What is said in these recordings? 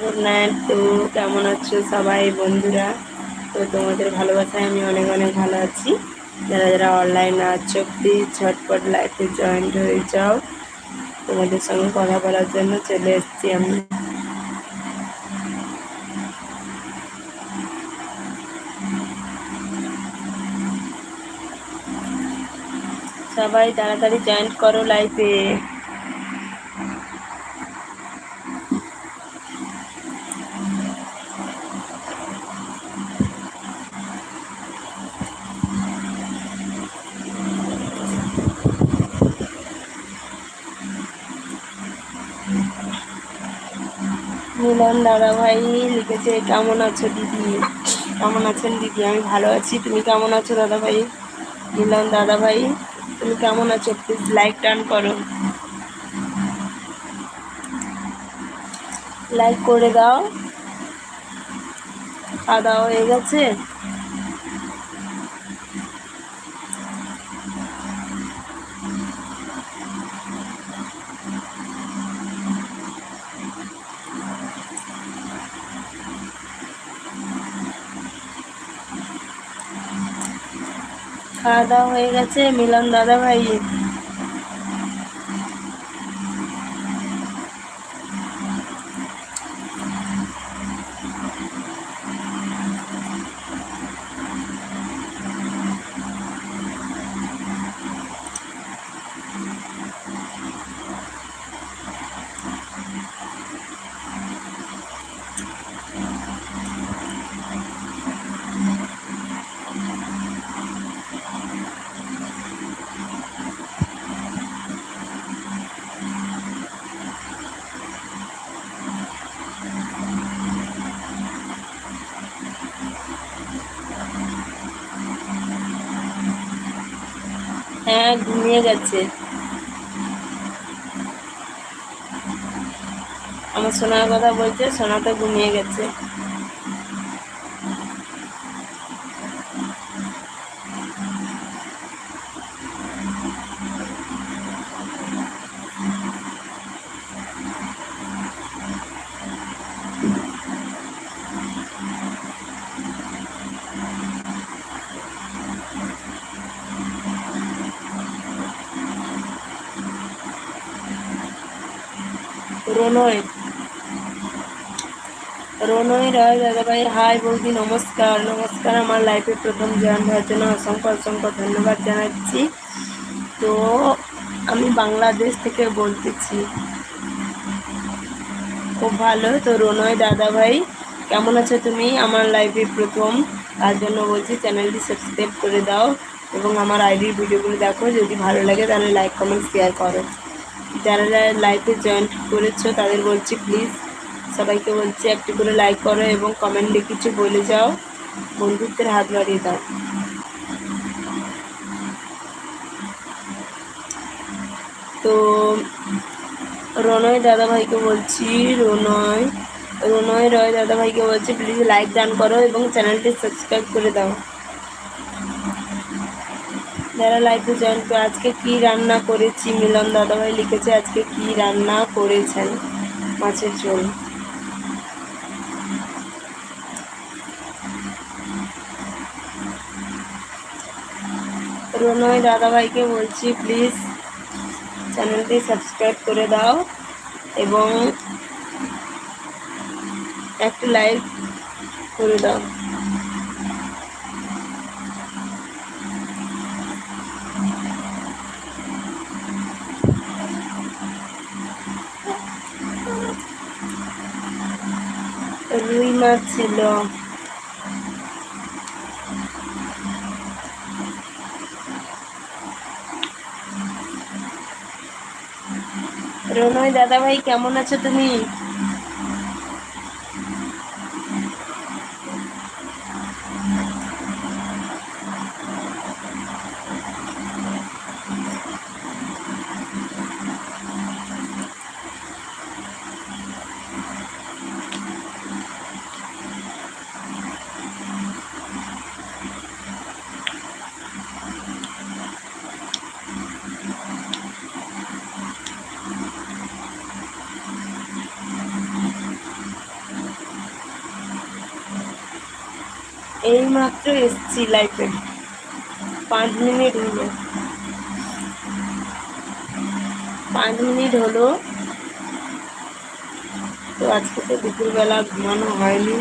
Good night তো কেমন আছো সবাই বন্ধুরা? তো তোমাদের ভালোবাসায় আমি অনেক অনেক ভালো আছি। যারা যারা অনলাইনে আছো প্লিজ ঝটপট লাইফে জয়েন্ট হয়ে যাও। তোমাদের সঙ্গে কথা বলার জন্য চলে এসেছি আমি। সবাই তাড়াতাড়ি জয়েন্ট করো লাইফে মিলন দাদা ভাই লিখেছে, কেমন আছো দিদি? কেমন আছেন দিদি? আমি ভালো আছি। তুমি কেমন আছো দাদা ভাই? বললাম দাদা ভাই, তুমি কেমন আছো? প্লিজ লাইক টান করো। লাইক করে দাও। খাওয়া দাওয়া হয়ে গেছে? খাওয়া দাওয়া হয়ে গেছে মিলন দাদা ভাই ঘুমিয়ে আমার সোনার কথা বলছে সোনা তো ঘুমিয়ে গেছে। রনয় রনয় রায় দাদাভাই হাই বৌদি, নমস্কার। নমস্কার, আমার লাইফে প্রথম জয়েন হওয়ার জন্য অসংখ্য অসংখ্য ধন্যবাদ জানাচ্ছি। তো, আমি বাংলাদেশ থেকে বলতেছি। খুব ভালো। তো রনয় দাদাভাই কেমন আছো তুমি? আমার লাইফে প্রথম। তার জন্য বলছি, চ্যানেলটি সাবস্ক্রাইব করে দাও এবং আমার আইডির ভিডিওগুলো দেখো। যদি ভালো লাগে তাহলে লাইক, কমেন্ট, শেয়ার করো। যারা যারা লাইভে জয়েন করেছ, তাদের বলছি প্লিজ সবাইকে বলছি একটু করে লাইক করো এবং কমেন্টে কিছু বলে যাও। বন্ধুত্বের হাত বাড়িয়ে দাও। তো রনয় দাদাভাইকে বলছি, রনয় রনয় রয় দাদাভাইকে বলছি প্লিজ লাইক দান করো এবং চ্যানেলটি সাবস্ক্রাইব করে দাও। যারা লাইফে জয়েন করে আজকে কি রান্না করেছি? মিলন দাদাভাই লিখেছে আজকে কি রান্না করেছেন? মাছের ঝোল। রনয় দাদাভাইকে বলছি প্লিজ চ্যানেলটি সাবস্ক্রাইব করে দাও এবং একটা লাইক করে দাও। রুই ছিল। রনয় দাদা ভাই কেমন আছো তুমি? এই মাত্র এসছি লাইফে পাঁচ মিনিট হলো। পাঁচ মিনিট হলো। তো আজকে তো দুপুরবেলা ঘুমানো হয়নি।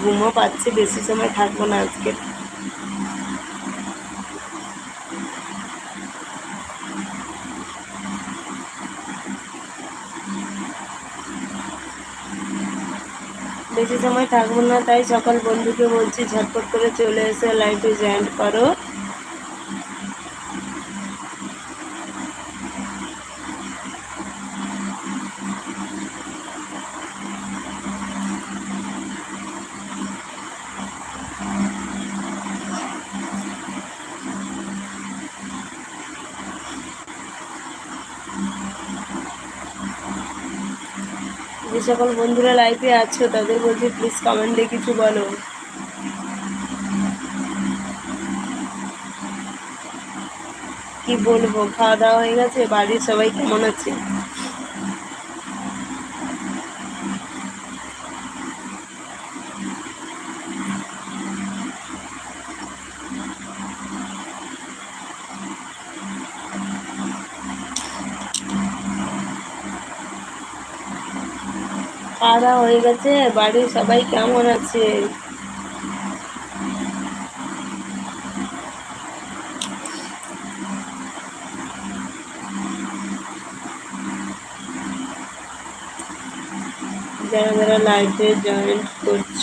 ঘুমও পাচ্ছে, বেশি সময় থাকব না আজকে। বেশি সময় থাকব না, তাই সকল বন্ধুকে বলছি, ঝটপট করে চলে এসে লাইফে জয়েন্ট করো। সকল বন্ধুরা লাইফে আছো, তাদের বলছি প্লিজ কমেন্টে কিছু বলো। কি বলব, খাওয়া দাওয়া হয়ে গেছে? বাড়ির সবাই কেমন আছে? খাওয়া হয়ে গেছে। বাড়ির সবাই কেমন আছে? যারা যারা লাইভে জয়েন করছ,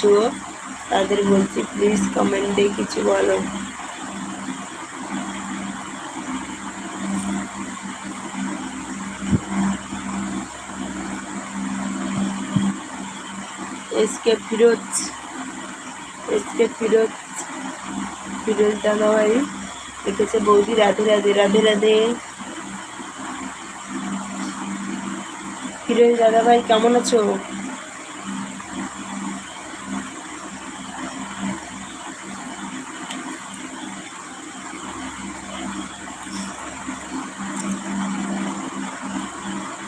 তাদের বলছি প্লিজ কমেন্টে কিছু বলো। এসকে ফিরোজ এসকে ফিরোজ ফিরোজ দাদা ভাই লিখেছে বৌদি, রাধে রাধে রাধে রাধে। ফিরোজ দাদা ভাই কেমন আছো?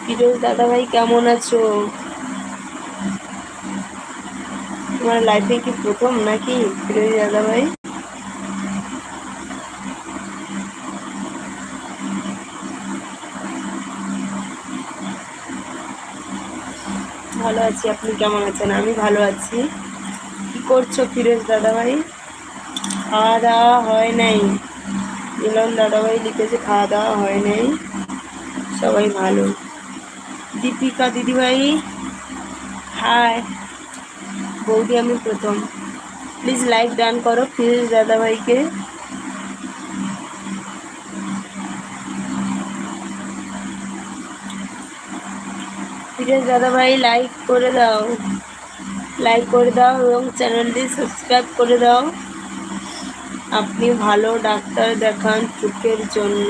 ফিরোজ দাদা ভাই কেমন আছো? তোমার লাইফে কি প্রথম নাকি দাদা ভাই? ভালো আছি, আপনি কেমন আছেন? আমি ভালো আছি। কি করছ ফিরোজ দাদা ভাই খাওয়া দাওয়া হয় নাই। মিলন দাদা ভাই লিখেছে খাওয়া দাওয়া হয় নাই। সবাই ভালো। দীপিকা দিদিভাই হাই বৌদি আমি প্রথম। প্লিজ লাইক ডান করো। প্লিজ দাদাভাইকে। প্লিজ দাদাভাই লাইক করে দাও। লাইক করে দাও এবং চ্যানেলটি সাবস্ক্রাইব করে দাও। আপনি ভালো ডাক্তার দেখান চোখের জন্য।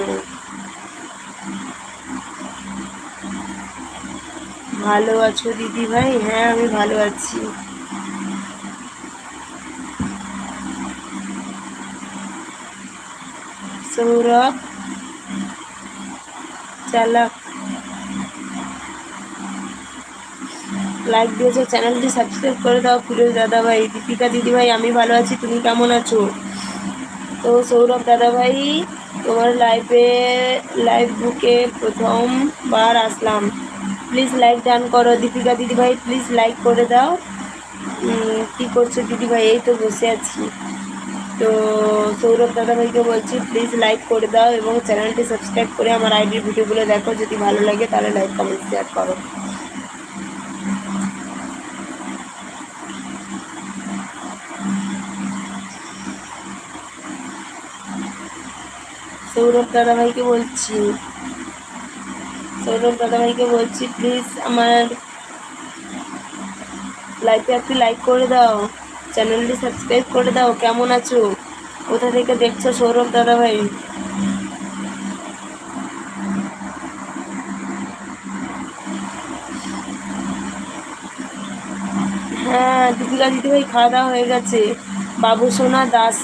ভালো আছো দিদি ভাই হ্যাঁ আমি ভালো আছি। সৌরভ চালাক। লাইক দিয়েছ চ্যানেলটি সাবস্ক্রাইব করে দাও ফিরোজ দাদা ভাই দীপিকা দিদি ভাই আমি ভালো আছি, তুমি কেমন আছো? তো সৌরভ দাদা ভাই তোমার লাইফে লাইভ বুকে প্রথমবার আসলাম। প্লিজ লাইক ডান করো, দীপিকা দিদি ভাই প্লিজ লাইক করে দাও। কী করছ দিদি ভাই এই তো বসে আছি। তো সৌরভ দাদাভাইকে বলছি প্লিজ লাইক করে দাও এবং চ্যানেলটি সাবস্ক্রাইব করে আমার আইডির ভিডিওগুলো দেখো যদি ভালো লাগে তাহলে লাইক কমেন্ট শেয়ার করো সৌরভ দাদাভাইকে বলছি সৌরভ দাদাভাইকে বলছি প্লিজ আমার লাইফে একটু লাইক করে দাও চ্যানেলটি সাবস্ক্রাইব করে দাও, কেমন আছো? কোথা থেকে দেখছ সৌরভ দাদা ভাই হ্যাঁ দীপিকা দিদি ভাই খাওয়া দাওয়া হয়ে গেছে। বাবুসোনা দাস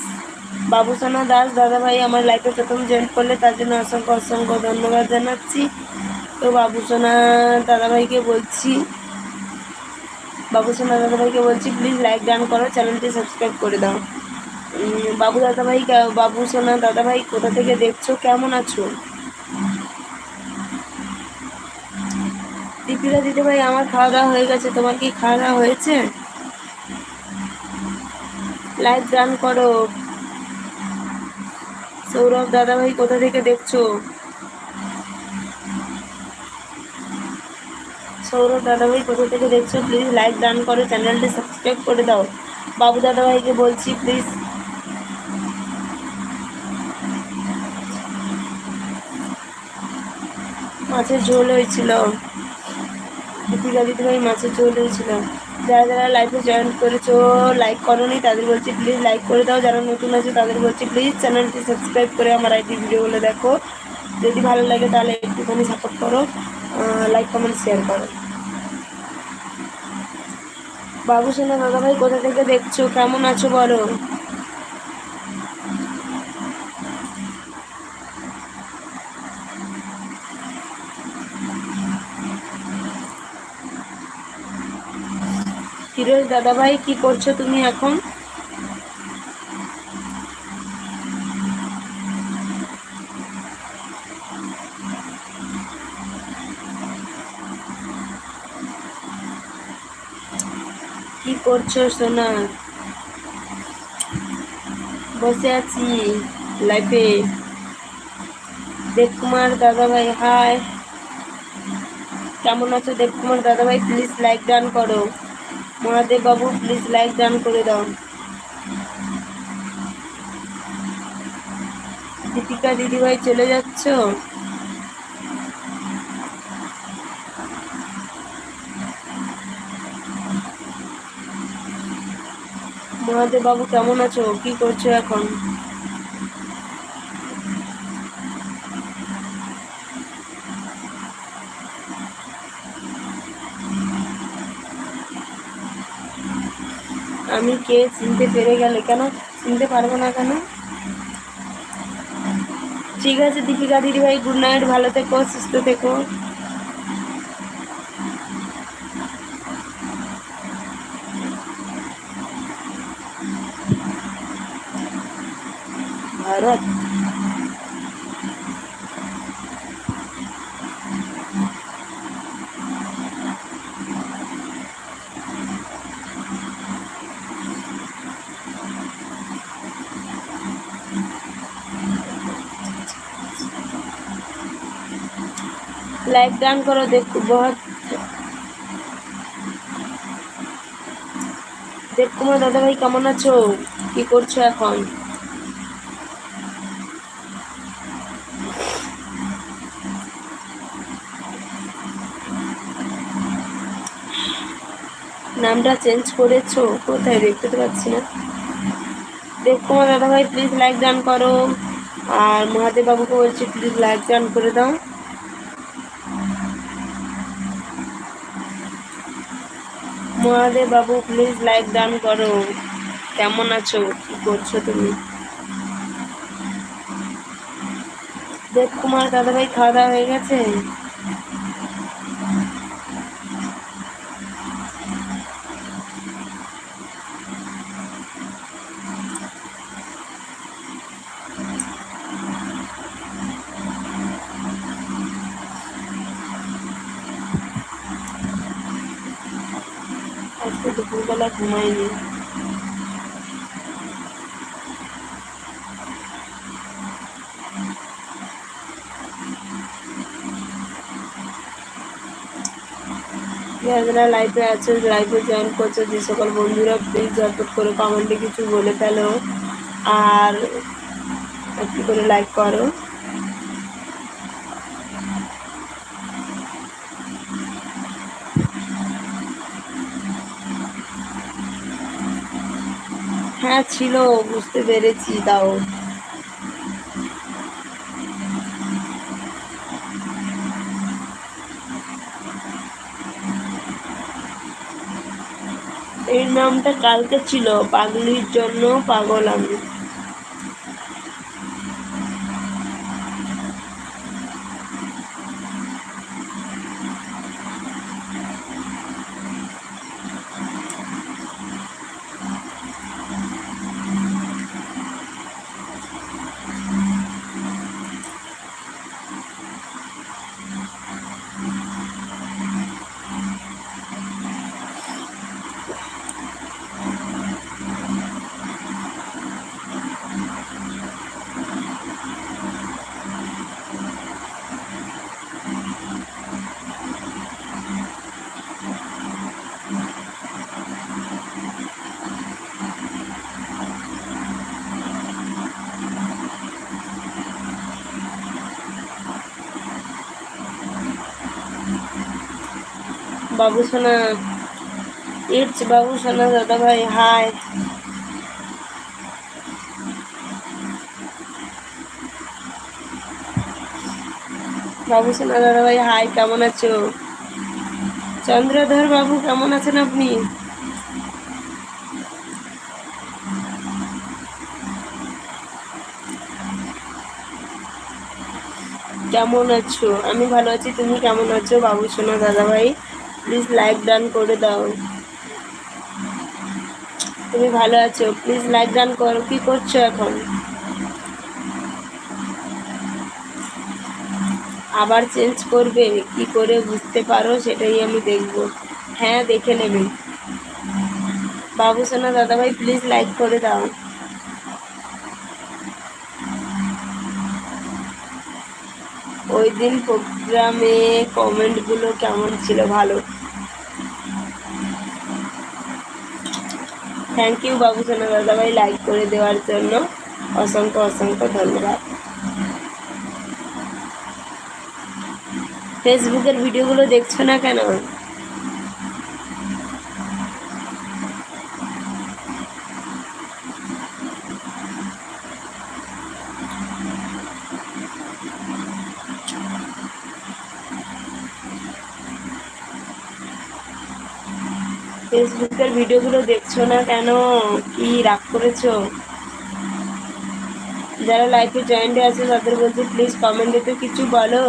বাবুসোনা দাস দাদা ভাই আমার লাইফে প্রথম জয়েন করলে, তার জন্য অসংখ্য অসংখ্য ধন্যবাদ জানাচ্ছি। তো বাবু সোনা দাদা ভাইকে বলছি বাবু সোনা দাদাভাইকে বলছি প্লিজ লাইক ডান করো চ্যানেলটি সাবস্ক্রাইব করে দাও। বাবু দাদাভাই বাবু সোনা দাদাভাই কোথা থেকে দেখছ? কেমন আছো? দীপিকা দিদি ভাই আমার খাওয়া দাওয়া হয়ে গেছে, তোমার কি খাওয়া দাওয়া হয়েছে? লাইক ডান করো সৌরভ দাদাভাই, কোথা থেকে দেখছ? সৌরভ দাদাভাই কোথা থেকে দেখছ? প্লিজ লাইক দান করো চ্যানেলটি সাবস্ক্রাইব করে দাও। বাবু দাদাভাইকে বলছি প্লিজ মাছের ঝোল হয়েছিল। দীপিকা দিদিভাই মাছের ঝোল হয়েছিল। যারা যারা লাইভে জয়েন করেছ লাইক করোনি, তাদের বলছি প্লিজ লাইক করে দাও। যারা নতুন আছে, তাদের বলছি প্লিজ চ্যানেলটি সাবস্ক্রাইব করে আমার আইটি ভিডিওগুলো দেখো। যদি ভালো লাগে, তাহলে একটুখানি সাপোর্ট করো। লাইক কমেন্ট শেয়ার করো। বাবু সোনা দাদাভাই, কোথা থেকে দেখছ? কেমন আছো বলো? ফিরোজ দাদাভাই, কি করছ তুমি এখন কি করছ সোনা বসে আছি লাইফে দেবকুমার দাদাভাই হাই কেমন আছো দেবকুমার দাদাভাই? প্লিজ লাইক ডান করো। মহাদেব বাবু প্লিজ লাইক ডান করে দাও। দীপিকা দিদিভাই, চলে যাচ্ছ? মহাদেব বাবু কেমন আছো? কি করছ এখন? আমি কে? চিনতে পেরে গেলে কেন? চিনতে পারব না কেন? ঠিক আছে, দীপিকা দিদিভাই গুড নাইট ভালো থেকো, সুস্থ থেকো। लाइक डाउन करो देखो बहुत দেব কুমার দাদা ভাই কেমন আছো কি করছো এখন নামটা চেঞ্জ করেছো কোথায় দেখতে তো পাচ্ছি না দেব কুমার দাদা ভাই প্লিজ লাইক ডান করো আর মহাদেব বাবুকে বলছি প্লিজ লাইক ডান করে দাও মহাদেব বাবু প্লিজ লাইক দান করো কেমন আছো? কি করছ তুমি? দেব কুমার দাদাভাই, খাওয়া দাওয়া হয়ে গেছে আজকে দুপুরবেলা ঘুমাইনি যারা লাইভে আছো লাইভে জয়েন করছ, যে সকল বন্ধুরা প্লিজ ঝটপট করে কমেন্টে কিছু বলে ফেলো। আর একটু করে লাইক করো। হ্যাঁ ছিল, বুঝতে পেরেছি তাও নামটা কালকে ছিল পাগলির জন্য পাগল আমি। বাবু সোনা ইটস বাবু সোনা দাদা ভাই, হাই। বাবু সোনা দাদা হাই, কেমন আছো? চন্দ্রধর বাবু, কেমন আছেন আপনি? কেমন আছো? আমি ভালো আছি, তুমি কেমন আছো বাবু সোনা দাদা প্লিজ লাইক ডান করে দাও। তুমি ভালো আছো? প্লিজ লাইক ডান করো। কি করছ এখন? আবার চেঞ্জ করবে? কি করে বুঝতে পারো? সেটাই আমি দেখব। হ্যাঁ দেখে নেবে। বাবু সোনা দাদাভাই প্লিজ লাইক করে দাও। ওই দিন প্রোগ্রামে কমেন্টগুলো কেমন ছিল ভালো? থ্যাংক ইউ বাবু সোনা দাদাভাই লাইক করে দেওয়ার জন্য অসংখ্য অসংখ্য ধন্যবাদ। ফেসবুকের ভিডিওগুলো দেখছ না কেন? ফেসবুকের ভিডিওগুলো দেখছ না কেন? কি রাগ করেছ? যারা লাইফে জয়েন্টে আছে, তাদের বলছি প্লিজ কমেন্টে তো কিছু বলো।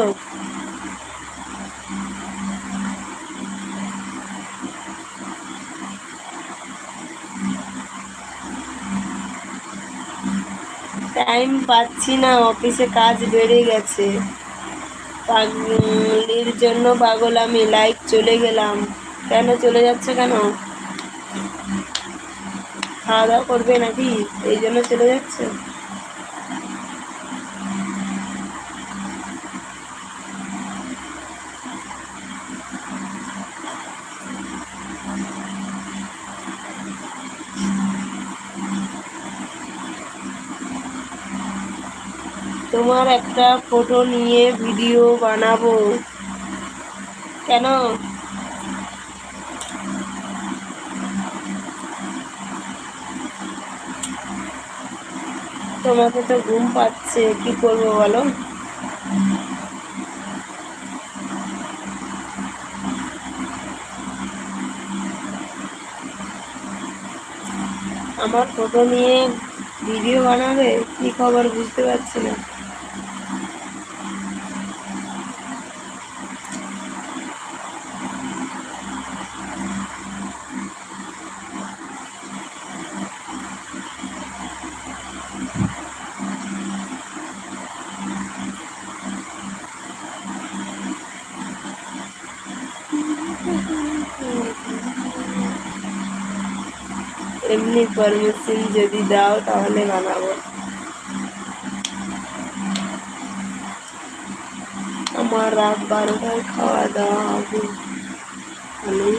টাইম পাচ্ছি না, অফিসে কাজ বেড়ে গেছে। পাগলির জন্য পাগল আমি লাইক চলে গেলাম। কেন চলে যাচ্ছে কেন? খাওয়া দাওয়া করবে নাকি? এই জন্য চলে যাচ্ছে? তোমার একটা ফটো নিয়ে ভিডিও বানাবো। কেন? তোমাকে তো ঘুম পাচ্ছে, কি করব বলো? আমার ফটো নিয়ে ভিডিও বানাবে, কি খবর বুঝতে পারছি না। এমনি পারমিশন যদি দাও, তাহলে বানাবো। আমার রাত বারোটায় খাওয়া দাওয়া হবে। আমি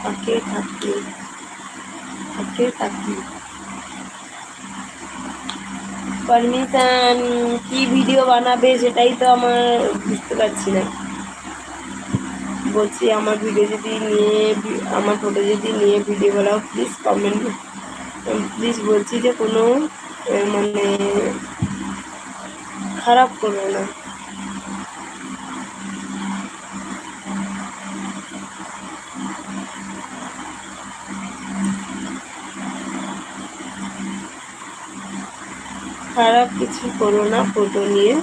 ফাঁকে থাকি। ফাঁকে থাকি। পারমিশন কি ভিডিও বানাবে সেটাই তো আমার বুঝতে পারছি না। বলছি, আমার ভিডিও যদি নিয়ে আমার ফটো যদি নিয়ে ভিডিও বানাও প্লিজ কমেন্ট প্লিজ বলছি যে কোনো মানে খারাপ করবে না। খারাপ কিছু করো না ফটো নিয়ে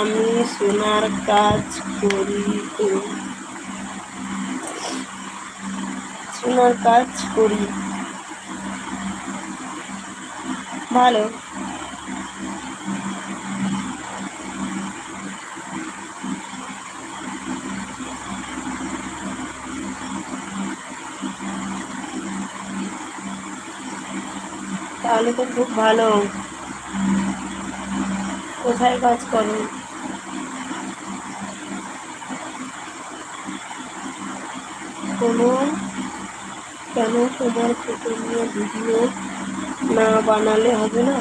আমি সোনার কাজ করি তো। সোনার কাজ করি। ভালো। তাহলে তো খুব ভালো। কোথায় কাজ করো? কোনো কেন তোমার ফটো নিয়ে ভিডিও না বানালে হবে না?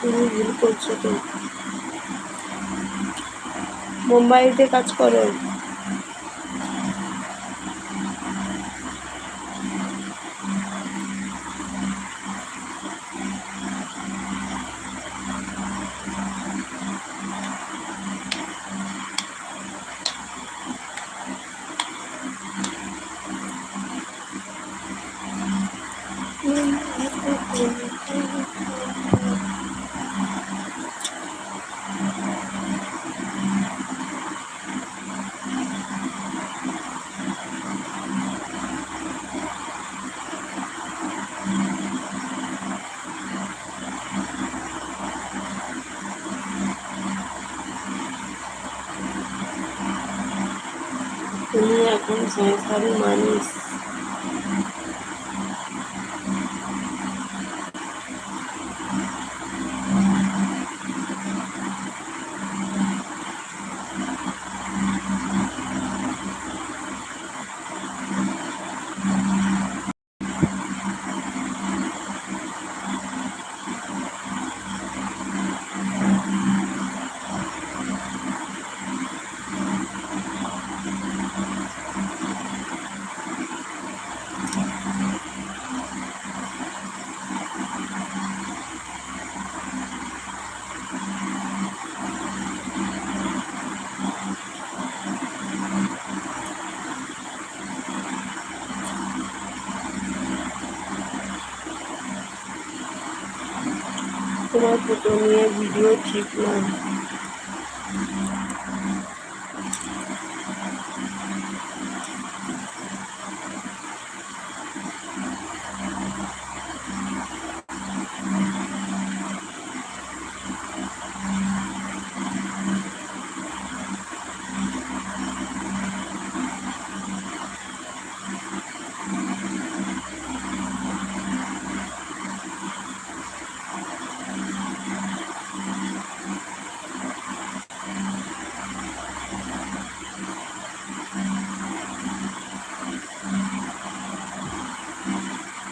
তুমি ভুল করছ তো। মুম্বাইতে কাজ করো। তুমি এখন সংসারী ফটো নিয়ে ভিডিও ঠিক না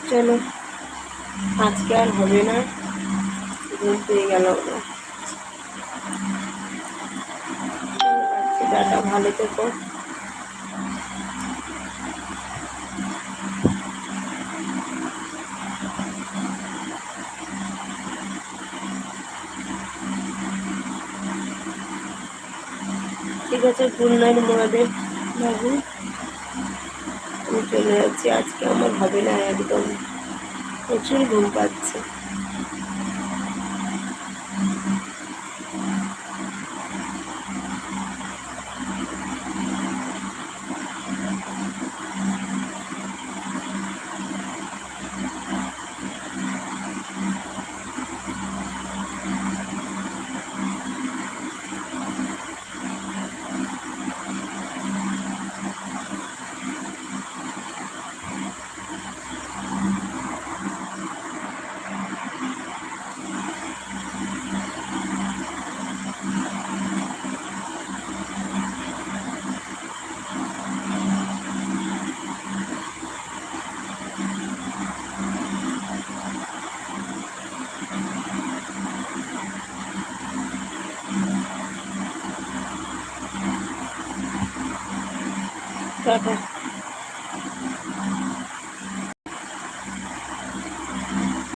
চলো, আজকে আর হবে না। ঘুম পেয়ে গেল টাটা, ভালো থেকো। ঠিক আছে, গুড নাইট, মহাদেব বাবু। চলে যাচ্ছি আজকে আমার হবে না একদম প্রচুর ঘুম পাচ্ছে।